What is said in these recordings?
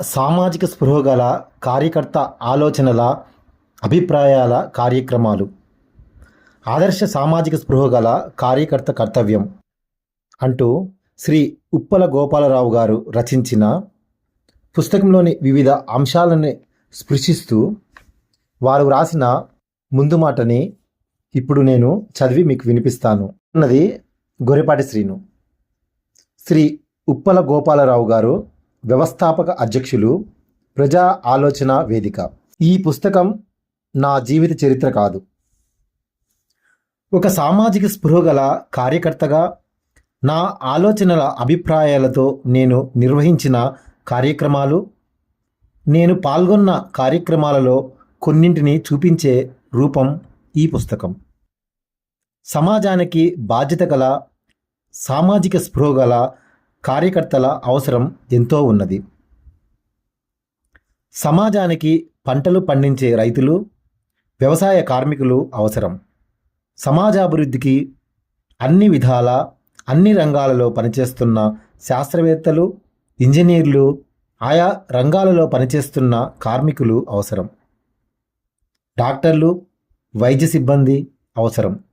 సామాజిక స్పృహ గల కార్యకర్త ఆలోచనల అభిప్రాయాల కార్యక్రమాలు. ఆదర్శ సామాజిక స్పృహ గల కార్యకర్త కర్తవ్యం. అంటూ శ్రీ ఉప్పల గోపాలరావు గారు రచించిన పుస్తకంలోని వివిధ అంశాలను స్పృశిస్తూ వారు వ్రాసిన ముందు మాటని ఇప్పుడు నేను చదివి మీకు వినిపిస్తాను అన్నది గొరపాటి శ్రీను. శ్రీ ఉప్పల గోపాలరావు గారు వ్యవస్థాపక అధ్యక్షులు ప్రజా ఆలోచన వేదిక. ఈ పుస్తకం నా జీవిత చరిత్ర కాదు. ఒక సామాజిక స్పృహ గల కార్యకర్తగా నా ఆలోచనల అభిప్రాయాలతో నేను నిర్వహించిన కార్యక్రమాలు నేను పాల్గొన్న కార్యక్రమాలలో కొన్నింటిని చూపించే రూపం ఈ పుస్తకం. సమాజానికి బాధ్యత గల సామాజిక స్పృహ గల కార్యకర్తల అవసరం ఎంతో ఉన్నది. సమాజానికి పంటలు పండించే రైతులు వ్యవసాయ కార్మికులు అవసరం. సమాజాభివృద్ధికి అన్ని విధాల అన్ని రంగాలలో పనిచేస్తున్న శాస్త్రవేత్తలు ఇంజనీర్లు ఆయా రంగాలలో పనిచేస్తున్న కార్మికులు అవసరం. డాక్టర్లు వైద్య సిబ్బంది అవసరం.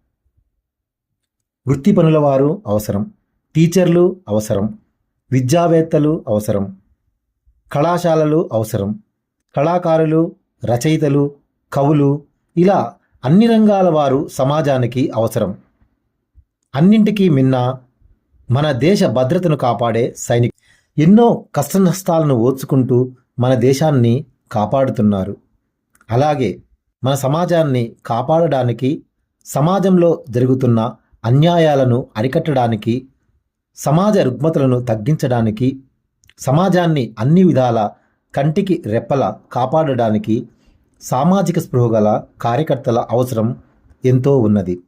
వృత్తి పనుల వారు అవసరం. టీచర్లు అవసరం విద్యావేత్తలు అవసరం కళాశాలలు అవసరం కళాకారులు రచయితలు కవులు ఇలా అన్ని రంగాల వారు సమాజానికి అవసరం. అన్నింటికీ మిన్న మన దేశ భద్రతను కాపాడే సైనిక ఎన్నో కష్టనష్టాలను ఓర్చుకుంటూ మన దేశాన్ని కాపాడుతున్నారు. అలాగే మన సమాజాన్ని కాపాడడానికి సమాజంలో జరుగుతున్న అన్యాయాలను అరికట్టడానికి సమాజ రుగ్మతలను తగ్గించడానికి సమాజాన్ని అన్ని విధాల కంటికి రెప్పల కాపాడడానికి సామాజిక స్పృహ గల కార్యకర్తల అవసరం ఎంతో ఉన్నది.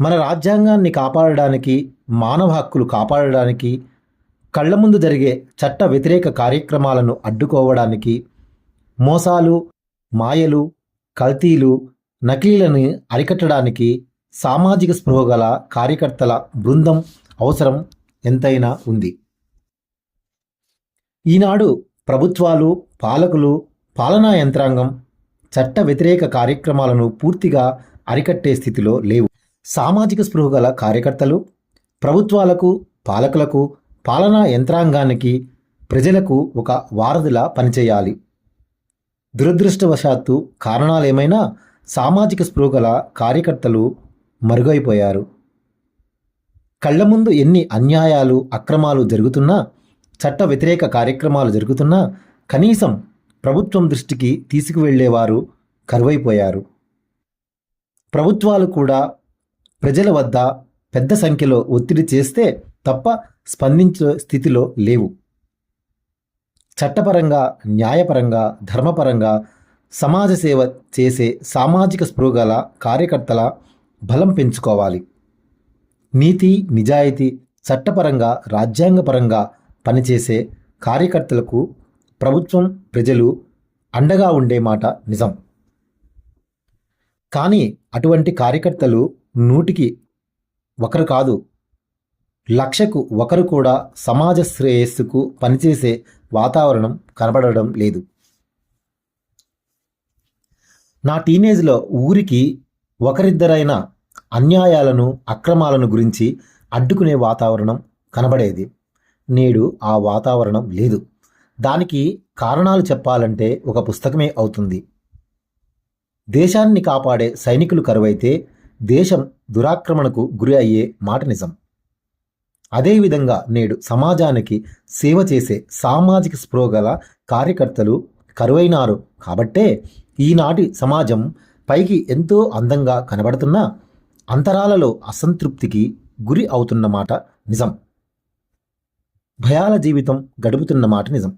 మన రాజ్యాంగాన్ని కాపాడడానికి మానవ హక్కులు కాపాడడానికి కళ్ళ ముందు జరిగే చట్ట వ్యతిరేక కార్యక్రమాలను అడ్డుకోవడానికి మోసాలు మాయలు కల్తీలు నకిలీలను అరికట్టడానికి సామాజిక స్పృహ గల కార్యకర్తల బృందం అవసరం ఎంతైనా ఉంది. ఈనాడు ప్రభుత్వాలు పాలకులు పాలనా యంత్రాంగం చట్ట వ్యతిరేక కార్యక్రమాలను పూర్తిగా అరికట్టే స్థితిలో లేవు. సామాజిక స్పృహ గల కార్యకర్తలు ప్రభుత్వాలకు పాలకులకు పాలనా యంత్రాంగానికి ప్రజలకు ఒక వారధిలా పనిచేయాలి. దురదృష్టవశాత్తు కారణాలేమైనా సామాజిక స్పృహ గల కార్యకర్తలు మరుగైపోయారు. కళ్ళ ముందు ఎన్ని అన్యాయాలు అక్రమాలు జరుగుతున్నా చట్ట వ్యతిరేక కార్యక్రమాలు జరుగుతున్నా కనీసం ప్రభుత్వం దృష్టికి తీసుకువెళ్ళేవారు కరువైపోయారు. ప్రభుత్వాలు కూడా ప్రజల వద్ద పెద్ద సంఖ్యలో ఒత్తిడి చేస్తే తప్ప స్పందించే స్థితిలో లేవు. చట్టపరంగా న్యాయపరంగా ధర్మపరంగా సమాజ సేవ చేసే సామాజిక స్పృహగల కార్యకర్తల బలం పెంచుకోవాలి. నీతి నిజాయితీ చట్టపరంగా రాజ్యాంగపరంగా పనిచేసే కార్యకర్తలకు ప్రభుత్వం ప్రజలు అండగా ఉండే మాట నిజం. కానీ అటువంటి కార్యకర్తలు నూటికి ఒకరు కాదు. లక్షకు ఒకరు కూడా సమాజ శ్రేయస్సుకు పనిచేసే వాతావరణం కనబడడం లేదు. నా టీనేజ్లో ఊరికి ఒకరిద్దరైన అన్యాయాలను అక్రమాలను గురించి అడ్డుకునే వాతావరణం కనబడేది. నేడు ఆ వాతావరణం లేదు. దానికి కారణాలు చెప్పాలంటే ఒక పుస్తకమే అవుతుంది. దేశాన్ని కాపాడే సైనికులు కరువైతే దేశం దురాక్రమణకు గురి అయ్యే మాట నిజం. అదేవిధంగా నేడు సమాజానికి సేవ చేసే సామాజిక స్పృహ గల కార్యకర్తలు కరువైనారు కాబట్టే ఈనాటి సమాజం పైకి ఎంతో అందంగా కనబడుతున్నా అంతరాలలో అసంతృప్తికి గురి అవుతున్న మాట నిజం. భయాల జీవితం గడుపుతున్న మాట నిజం.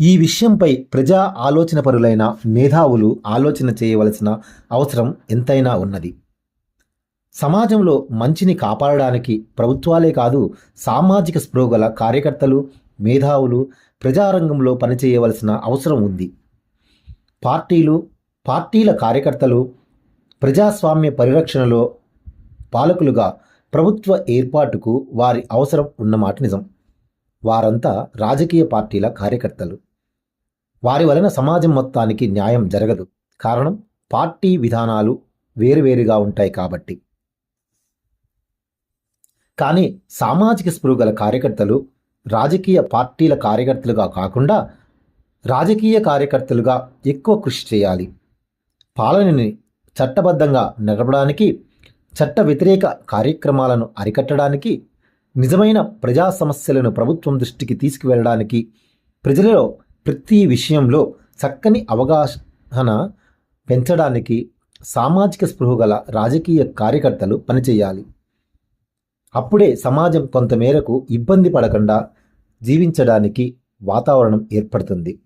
ఈ విషయంపై ప్రజా ఆలోచనపరులైన మేధావులు ఆలోచన చేయవలసిన అవసరం ఎంతైనా ఉన్నది. సమాజంలో మంచిని కాపాడడానికి ప్రభుత్వాలే కాదు సామాజిక స్పృహ గల కార్యకర్తలు మేధావులు ప్రజారంగంలో పనిచేయవలసిన అవసరం ఉంది. పార్టీలు పార్టీల కార్యకర్తలు ప్రజాస్వామ్య పరిరక్షణలో పాలకులుగా ప్రభుత్వ ఏర్పాటుకు వారి అవసరం ఉన్నమాట నిజం. వారంతా రాజకీయ పార్టీల కార్యకర్తలు. వారి వలన సమాజం మొత్తానికి న్యాయం జరగదు. కారణం పార్టీ విధానాలు వేరువేరుగా ఉంటాయి కాబట్టి. కానీ సామాజిక స్పృహ గల కార్యకర్తలు రాజకీయ పార్టీల కార్యకర్తలుగా కాకుండా రాజకీయ కార్యకర్తలుగా ఎక్కువ కృషి చేయాలి. పాలనని చట్టబద్ధంగా నడపడానికి చట్ట వ్యతిరేక కార్యక్రమాలను అరికట్టడానికి నిజమైన ప్రజా సమస్యలను ప్రభుత్వం దృష్టికి తీసుకువెళ్ళడానికి ప్రజలలో ప్రతి విషయంలో చక్కని అవగాహన పెంచడానికి సామాజిక స్పృహ గల రాజకీయ కార్యకర్తలు పనిచేయాలి. అప్పుడే సమాజం కొంతమేరకు ఇబ్బంది పడకుండా జీవించడానికి వాతావరణం ఏర్పడుతుంది.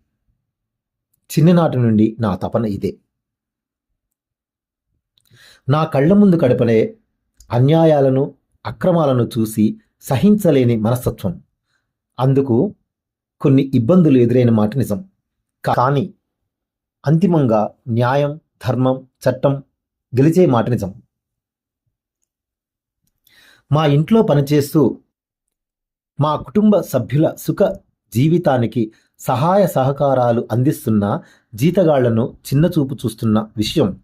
చిన్ననాటి నుండి నా తపన ఇదే. నా కళ్ళ ముందు కడపనే అన్యాయాలను అక్రమాలను చూసి సహించలేని మనస్తత్వం. అందుకు కొన్ని ఇబ్బందులు ఎదురైన మాట నిజం. కానీ అంతిమంగా న్యాయం ధర్మం చట్టం గెలిచే మాట నిజం. మా ఇంట్లో పనిచేస్తూ మా కుటుంబ సభ్యుల సుఖ జీవితానికి సహాయ సహకారాలు అందిస్తున్న జీతగాళ్ళను చిన్నచూపు చూస్తున్న విషయం.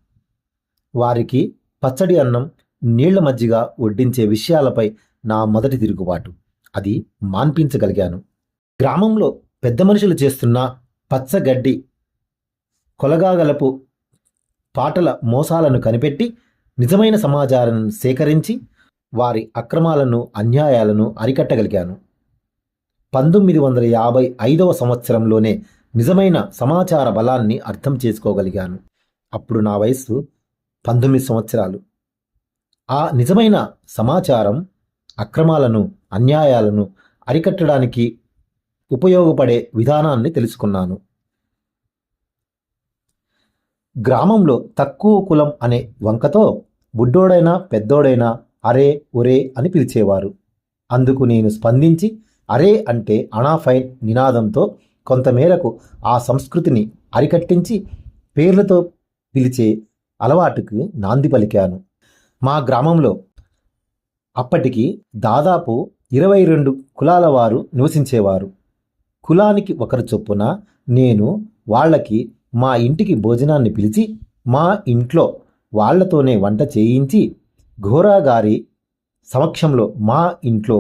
వారికి పచ్చడి అన్నం నీళ్ళ మజ్జిగ వడ్డించే విషయాలపై నా మొదటి తిరుగుబాటు. అది మాన్పించగలిగాను. గ్రామంలో పెద్ద మనుషులు చేస్తున్న పచ్చగడ్డి కొలగాగలపు పాటల మోసాలను కనిపెట్టి నిజమైన సమాచారాన్ని సేకరించి వారి అక్రమాలను అన్యాయాలను అరికట్టగలిగాను. పంతొమ్మిది వందల యాభై ఐదవ సంవత్సరంలోనే నిజమైన సమాచార బలాన్ని అర్థం చేసుకోగలిగాను. అప్పుడు నా వయస్సు పంతొమ్మిది సంవత్సరాలు. ఆ నిజమైన సమాచారం అక్రమాలను అన్యాయాలను అరికట్టడానికి ఉపయోగపడే విధానాన్ని తెలుసుకున్నాను. గ్రామంలో తక్కువ కులం అనే వంకతో బుడ్డోడైనా పెద్దోడైనా అరే ఒరే అని పిలిచేవారు. అందుకు నేను స్పందించి అరే అంటే అనాఫైన్ నినాదంతో కొంతమేరకు ఆ సంస్కృతిని అరికట్టించి పేర్లతో పిలిచే అలవాటుకు నాంది పలికాను. మా గ్రామంలో అప్పటికి దాదాపు ఇరవై రెండు కులాల వారు నివసించేవారు. కులానికి ఒకరు చొప్పున నేను వాళ్ళకి మా ఇంటికి భోజనాన్ని పిలిచి మా ఇంట్లో వాళ్ళతోనే వంట చేయించి ఘోరాగారి సమక్షంలో మా ఇంట్లో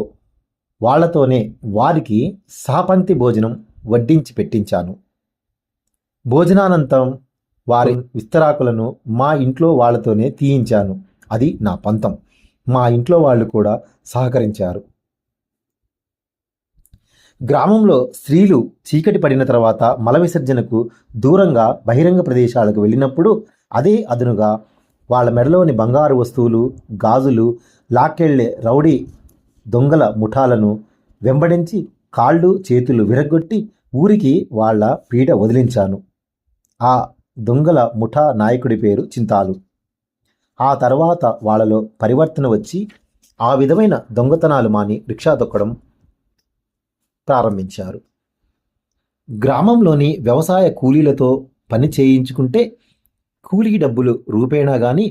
వాళ్ళతోనే వారికి సహపంతి భోజనం వడ్డించి పెట్టించాను. భోజనానంతరం వారి విస్తరాకులను మా ఇంట్లో వాళ్ళతోనే తీయించాను. అది నా పంతం. మా ఇంట్లో వాళ్ళు కూడా సహకరించారు. గ్రామంలో స్త్రీలు చీకటి పడిన తర్వాత మల విసర్జనకు దూరంగా బహిరంగ ప్రదేశాలకు వెళ్ళినప్పుడు అదే అదునుగా వాళ్ళ మెడలోని బంగారు వస్తువులు గాజులు లాక్కెళ్ళే రౌడీ దొంగల ముఠాలను వెంబడించి కాళ్ళు చేతులు విరగొట్టి ఊరికి వాళ్ళ పీడ వదిలించాను. ఆ దొంగల ముఠా నాయకుడి పేరు చింతాలు. ఆ తర్వాత వాళ్ళలో పరివర్తన వచ్చి ఆ విధమైన దొంగతనాలు మాని రిక్షా దొక్కడం ప్రారంభించారు. గ్రామంలోని వ్యవసాయ కూలీలతో పని చేయించుకుంటే కూలీ డబ్బులు రూపేణా కానీ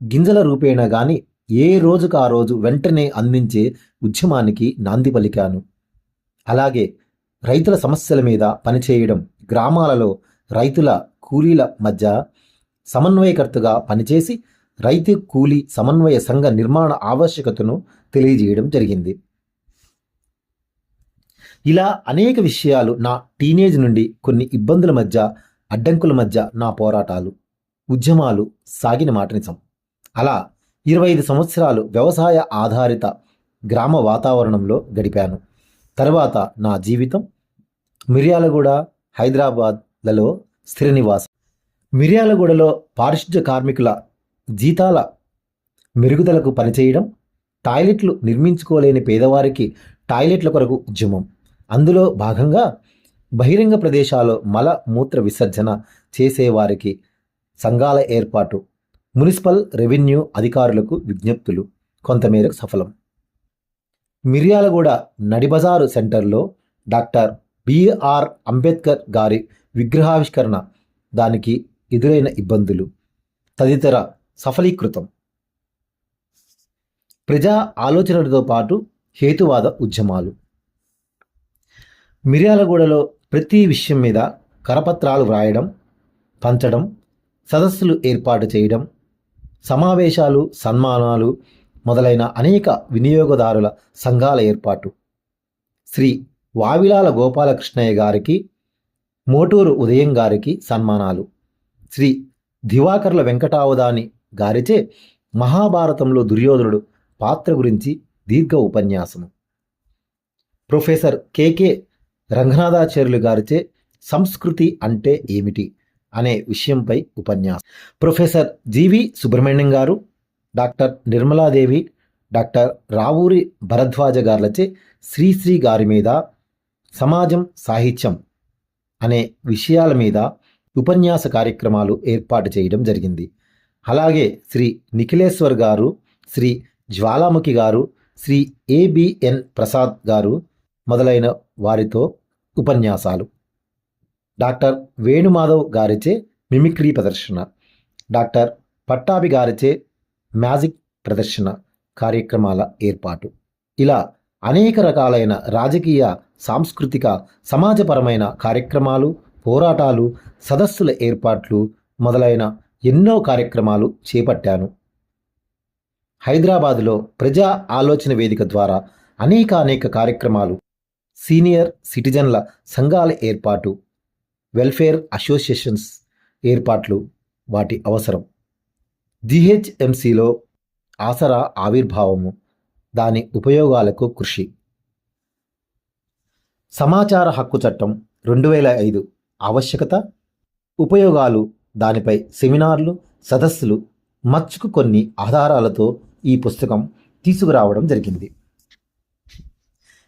గింజల రూపేణా కానీ ఏ రోజుకు ఆ రోజు వెంటనే అందించే ఉద్యమానికి నాంది పలికాను. అలాగే రైతుల సమస్యల మీద పనిచేయడం గ్రామాలలో రైతుల కూలీల మధ్య సమన్వయకర్తగా పనిచేసి రైతు కూలీ సమన్వయ సంఘ నిర్మాణ ఆవశ్యకతను తెలియజేయడం జరిగింది. ఇలా అనేక విషయాలు నా టీనేజ్ నుండి కొన్ని ఇబ్బందుల మధ్య అడ్డంకుల మధ్య నా పోరాటాలు ఉద్యమాలు సాగిన మాట నిజం అలా ఇరవై ఐదు సంవత్సరాలు వ్యవసాయ ఆధారిత గ్రామ వాతావరణంలో గడిపాను. తర్వాత నా జీవితం మిర్యాలగూడ హైదరాబాద్లలో స్థిర నివాసం. మిర్యాలగూడలో పారిశుధ్య కార్మికుల జీతాల మెరుగుదలకు పనిచేయడం టాయిలెట్లు నిర్మించుకోలేని పేదవారికి టాయిలెట్ల కొరకు ఉద్యమం. అందులో భాగంగా బహిరంగ ప్రదేశాల్లో మల మూత్ర విసర్జన చేసేవారికి సంఘాల ఏర్పాటు మున్సిపల్ రెవెన్యూ అధికారులకు విజ్ఞప్తులు. కొంతమేరకు సఫలం. మిర్యాలగూడ నడిబజారు సెంటర్లో డాక్టర్ బిఆర్ అంబేద్కర్ గారి విగ్రహావిష్కరణ దానికి ఎదురైన ఇబ్బందులు. తదితర సఫలీకృతం. ప్రజా ఆలోచనలతో పాటు హేతువాద ఉద్యమాలు. మిర్యాలగూడలో ప్రతి విషయం మీద కరపత్రాలు వ్రాయడం పంచడం సదస్సులు ఏర్పాటు చేయడం సమావేశాలు సన్మానాలు మొదలైన అనేక వినియోగదారుల సంఘాల ఏర్పాటు. శ్రీ వావిలాల గోపాలకృష్ణయ్య గారికి మోటూరు ఉదయం గారికి సన్మానాలు. శ్రీ దివాకర్ల వెంకటావదాని గారిచే మహాభారతంలో దుర్యోధనుడు పాత్ర గురించి దీర్ఘ ఉపన్యాసము. ప్రొఫెసర్ కెకే రంగనాథాచార్యులు గారిచే సంస్కృతి అంటే ఏమిటి? అనే విషయంపై ఉపన్యాసం. Professor G V Subrahmanyam garu doctor Nirmaladevi doctor Ravuri Bharadwaja గారులచే Sri Sri గారి మీద సమాజం సాహిత్యం అనే విషయాల మీద ఉపన్యాస కార్యక్రమాలు ఏర్పాటు చేయడం జరిగింది. అలాగే శ్రీ నిఖిలేశ్వర్ గారు శ్రీ జ్వాలాముఖి గారు శ్రీ ఏబిఎన్ ప్రసాద్ గారు మొదలైన వారితో ఉపన్యాసాలు డాక్టర్ వేణుమాధవ్ గారిచే మిమిక్రీ ప్రదర్శన డాక్టర్ పట్టాభి గారిచే మ్యాజిక్ ప్రదర్శన కార్యక్రమాల ఏర్పాటు. ఇలా అనేక రకాలైన రాజకీయ సాంస్కృతిక సమాజపరమైన కార్యక్రమాలు పోరాటాలు సదస్సుల ఏర్పాట్లు మొదలైన ఎన్నో కార్యక్రమాలు చేపట్టాను. హైదరాబాదులో ప్రజా ఆలోచన వేదిక ద్వారా అనేక అనేక కార్యక్రమాలు సీనియర్ సిటిజన్ల సంఘాల ఏర్పాటు వెల్ఫేర్ అసోసియేషన్స్ ఏర్పాట్లు వాటి అవసరం. జిహెచ్ఎంసిలో ఆసరా ఆవిర్భావము దాని ఉపయోగాలకు కృషి. సమాచార హక్కు చట్టం రెండు వేల ఐదు ఆవశ్యకత ఉపయోగాలు దానిపై సెమినార్లు సదస్సులు మచ్చుకు కొన్ని ఆధారాలతో ఈ పుస్తకం తీసుకురావడం జరిగింది.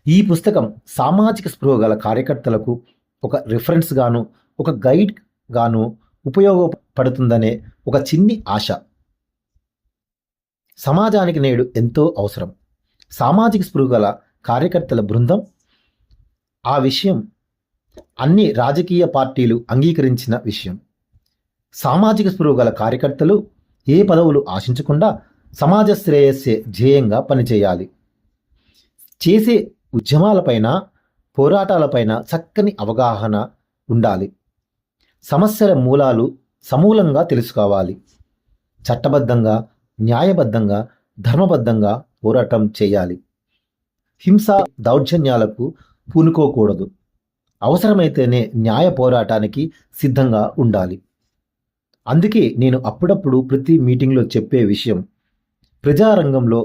ఈ పుస్తకం సామాజిక స్పృహ గల కార్యకర్తలకు ఒక రిఫరెన్స్ గాను ఒక గైడ్ గాను ఉపయోగపడుతుందనే ఒక చిన్ని ఆశ. సమాజానికి నేడు ఎంతో అవసరం. సామాజిక స్పృహగల కార్యకర్తల బృందం ఆ విషయం అన్ని రాజకీయ పార్టీలు అంగీకరించిన విషయం. సామాజిక స్పృహగల కార్యకర్తలు ఏ పదవులు ఆశించకుండా సమాజ శ్రేయస్సే ధ్యేయంగా పనిచేయాలి. చేసే ఉద్యమాలపైన పోరాటాలపైన చక్కని అవగాహన ఉండాలి. సమస్యల మూలాలు సమూలంగా తెలుసుకోవాలి. చట్టబద్ధంగా న్యాయబద్ధంగా ధర్మబద్ధంగా పోరాటం చేయాలి. హింస దౌర్జన్యాలకు పూనుకోకూడదు. అవసరమైతేనే న్యాయ పోరాటానికి సిద్ధంగా ఉండాలి. అందుకే నేను అప్పుడప్పుడు ప్రతి మీటింగ్లో చెప్పే విషయం ప్రజారంగంలో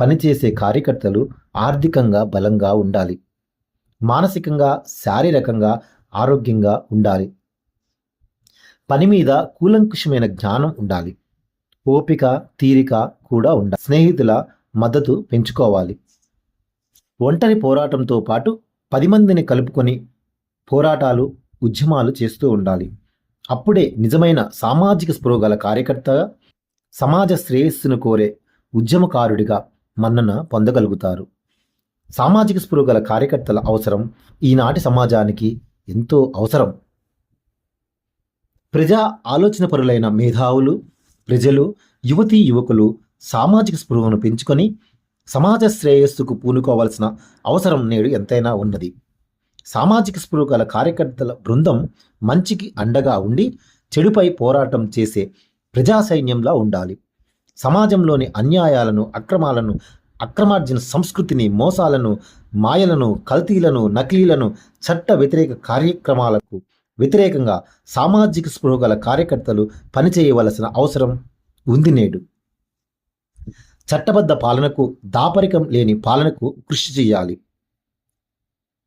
పనిచేసే కార్యకర్తలు ఆర్థికంగా బలంగా ఉండాలి. మానసికంగా శారీరకంగా ఆరోగ్యంగా ఉండాలి. పని మీద కూలంకుషమైన జ్ఞానం ఉండాలి. ఓపిక తీరిక కూడా ఉండాలి. స్నేహితుల మద్దతు పెంచుకోవాలి. ఒంటరి పోరాటంతో పాటు పది మందిని కలుపుకొని పోరాటాలు ఉద్యమాలు చేస్తూ ఉండాలి. అప్పుడే నిజమైన సామాజిక స్పృహ గల కార్యకర్తగా సమాజ శ్రేయస్సును కోరే ఉద్యమకారుడిగా మన్నన పొందగలుగుతారు. సామాజిక స్పృహ గల కార్యకర్తల అవసరం ఈనాటి సమాజానికి ఎంతో అవసరం. ప్రజా ఆలోచనపరులైన మేధావులు ప్రజలు యువతీ యువకులు సామాజిక స్పృహను పెంచుకొని సమాజ శ్రేయస్సుకు పూనుకోవాల్సిన అవసరం నేడు ఎంతైనా ఉన్నది. సామాజిక స్పృహ గల కార్యకర్తల బృందం మంచికి అండగా ఉండి చెడుపై పోరాటం చేసే ప్రజా సైన్యంలా ఉండాలి. సమాజంలోని అన్యాయాలను అక్రమాలను అక్రమార్జన సంస్కృతిని మోసాలను మాయలను కల్తీలను నకిలీలను చట్ట వ్యతిరేక కార్యక్రమాలకు వ్యతిరేకంగా సామాజిక స్పృహ గల కార్యకర్తలు పనిచేయవలసిన అవసరం ఉంది నేడు. చట్టబద్ధ పాలనకు దాపరికం లేని పాలనకు కృషి చేయాలి.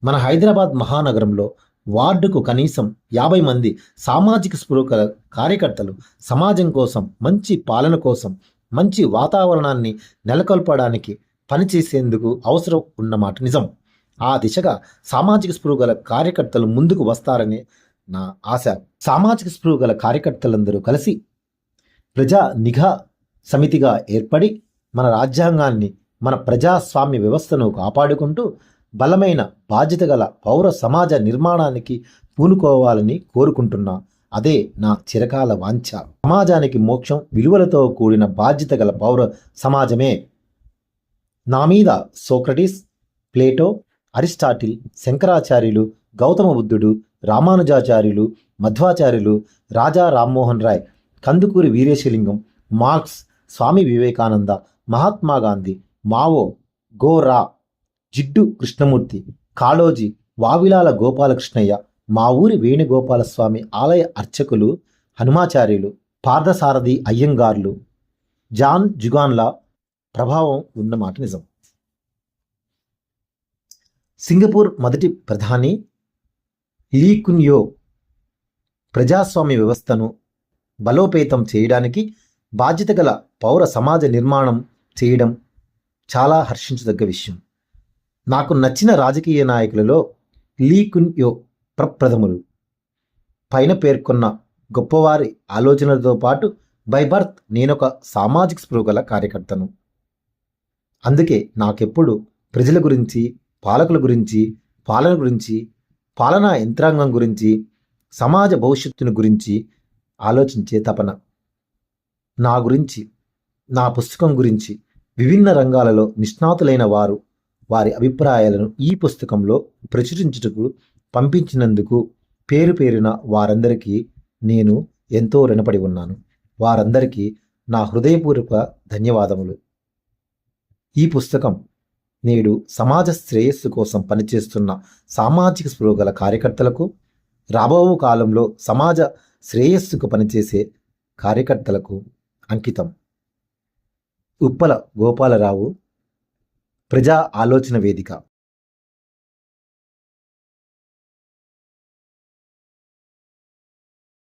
మన హైదరాబాద్ మహానగరంలో వార్డుకు కనీసం యాభై మంది సామాజిక స్పృహ కార్యకర్తలు సమాజం కోసం మంచి పాలన కోసం మంచి వాతావరణాన్ని నెలకొల్పడానికి పనిచేసేందుకు అవసరం ఉన్నమాట నిజం. ఆ దిశగా సామాజిక స్పృహ గల కార్యకర్తలు ముందుకు వస్తారని నా ఆశ. సామాజిక స్పృహ గల కార్యకర్తలందరూ కలిసి ప్రజా నిఘా సమితిగా ఏర్పడి మన రాజ్యాంగాన్ని మన ప్రజాస్వామ్య వ్యవస్థను కాపాడుకుంటూ బలమైన బాధ్యత గల పౌర సమాజ నిర్మాణానికి పూనుకోవాలని కోరుకుంటున్నా అదే నా చిరకాల వాంఛ. సమాజానికి మోక్షం విలువలతో కూడిన బాధ్యత గల పౌర సమాజమే. నా మీద సోక్రటీస్ ప్లేటో అరిస్టాటిల్ శంకరాచార్యులు గౌతమ బుద్ధుడు రామానుజాచార్యులు మధ్వాచార్యులు రాజా రామ్మోహన్ రాయ్ కందుకూరి వీరేశలింగం మార్క్స్ స్వామి వివేకానంద మహాత్మా గాంధీ మావో గోరా జిడ్డు కృష్ణమూర్తి కాళోజీ వావిలాల గోపాలకృష్ణయ్య మా ఊరి వేణుగోపాలస్వామి ఆలయ అర్చకులు హనుమాచార్యులు పార్థసారథి అయ్యంగార్లు జాన్ జుగాన్ల ప్రభావం ఉన్నమాట నిజం. సింగపూర్ మొదటి ప్రధాని లీ కున్యో ప్రజాస్వామ్య వ్యవస్థను బలోపేతం చేయడానికి బాధ్యత గల పౌర సమాజ నిర్మాణం చేయడం చాలా హర్షించదగ్గ విషయం. నాకు నచ్చిన రాజకీయ నాయకులలో లీ కున్యో ప్రప్రథములు. పైన పేర్కొన్న గొప్పవారి ఆలోచనలతో పాటు బై బర్త్ నేనొక సామాజిక స్పృహగల కార్యకర్తను. అందుకే నాకెప్పుడు ప్రజల గురించి పాలకుల గురించి పాలన గురించి పాలనా యంత్రాంగం గురించి సమాజ భవిష్యత్తును గురించి ఆలోచించే తపన. నా గురించి నా పుస్తకం గురించి విభిన్న రంగాలలో నిష్ణాతులైన వారు వారి అభిప్రాయాలను ఈ పుస్తకంలో ప్రచురించుటకు పంపించినందుకు పేరు పేరున వారందరికీ నేను ఎంతో రుణపడి ఉన్నాను. వారందరికీ నా హృదయపూర్వక ధన్యవాదములు. ఈ పుస్తకం నేడు సమాజ శ్రేయస్సు కోసం పనిచేస్తున్న సామాజిక స్పృహ గల కార్యకర్తలకు రాబో కాలంలో సమాజ శ్రేయస్సుకు పనిచేసే కార్యకర్తలకు అంకితం. ఉప్పల గోపాలరావు ప్రజా ఆలోచన వేదిక.